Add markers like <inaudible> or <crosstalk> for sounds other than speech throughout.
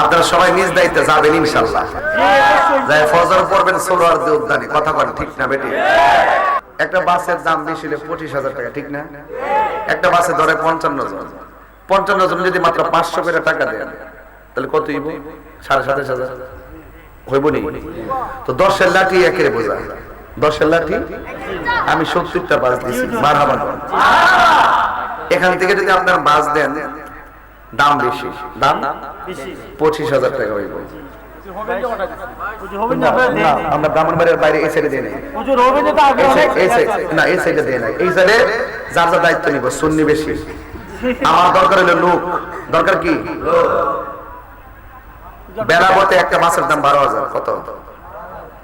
আপনারা সবাই নিজ দায়িত্বে যাবেন ইনশাল্লাহ যাই ফজর পড়বেন সোলার উদ্যানে কথা বলেন, ঠিক না বেটি? একটা বাসের দাম বেশি হলে পঁচিশ হাজার টাকা, ঠিক না? একটা বাসে ধরে পঞ্চান্ন জন। পঞ্চান্ন জন যদি মাত্র পাঁচশো করে টাকা দেন, তাহলে কত হইব? সাড়ে সাতাশ হাজার। হইব নি? তো দশের লাঠি একের বোঝা। দশের লাঠি? আমি সত্তরটা বাস দিছি। মারহাবা এখান থেকে যদি আপনার বাস দেন দাম বেশি। দাম পঁচিশ হাজার টাকা হইব। না, না, আমরা ব্রাহ্মণবাড়ির বাইরে এই সাইডে দিয়ে নেই। এই সাইড- এই সাইড- না এই সাইডে দিয়ে নাই। এই সাইডে যার যার দায়িত্ব নিব সুন্নি বেশি। আমার দরকার হলো লোক। দরকার কি? বেলাবতে একটা মাছের দাম বারো হাজার। কত?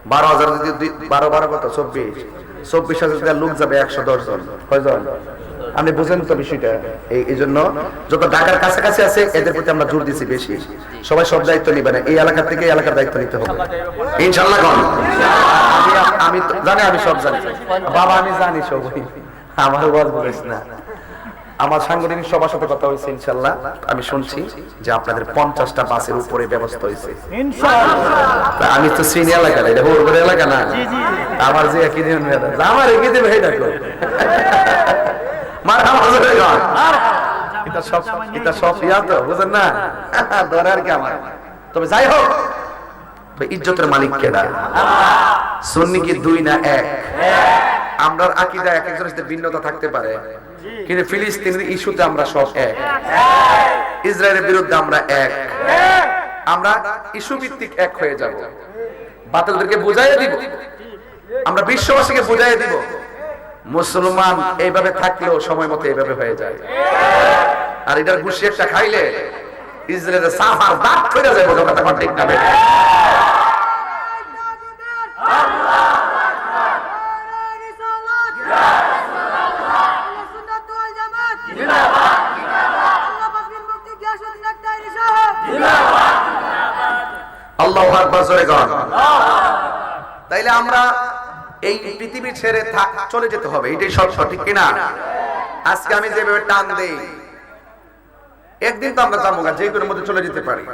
বারো হাজার যদি বারো বারো কত? চব্বিশ। চব্বিশ হাজার লোক যাবে একশো দশ জন। কয়জন? আপনি বুঝেন তো বিষয়টা। এই জন্য যত ঢাকার কাছাকাছি আছে এদের প্রতি আমরা জোর দিছি বেশি। সবাই সব দায়িত্ব নিবে না। এই এলাকা থেকে এই এলাকার দায়িত্ব নিতে হবে। ইনশাল্লাহ কোন আমি জানি আমি সব জানি। বাবা আমি জানি সবই। আমার গল্প না। আমার সাংগঠনিক সবার সাথে কথা হয়েছে ইনশাল্লাহ আমি শুনছি যে আপনাদের পঞ্চাশটা বাসের উপরে ব্যবস্থা হয়েছে। আমি তো শ্রেণি এলাকা না এটা বড় এলাকা না। আমার যে একই দিন আমার একই দিন থাকল মার আমার জোরে গান। এটা সব এটা সব ইয়া তো বুঝেন না? <laughs> ধরে কি আমার? তবে যাই হোক তো ইজ্জতের মালিক কেডা সুন্নি কি দুই না এক? আকিদা এক একজনের সাথে ভিন্নতা থাকতে পারে। কিন্তু ফিলিস্তিনের ইস্যুতে আমরা সব এক। ইসরায়েলের বিরুদ্ধে আমরা এক। আমরা ইস্যু ভিত্তিক এক হয়ে যাব। বাতিলদেরকে বুঝাইয়ে দিব। আমরা বিশ্ববাসীকে বুঝাইয়ে দিব। মুসলমান এইভাবে থাকলেও সময় মতো এইভাবে হয়ে যায়। আর এটার ঘুষি একটা খাইলে তাইলে আমরা এই পৃথিবী ছেড়ে থাক- চলে যেতে হবে, এটাই সব সঠিক কিনা? আজকে আমি যেভাবে টান দেই, একদিন তো আমরা যাব যে কোনো মধ্যে চলে যেতে পারি।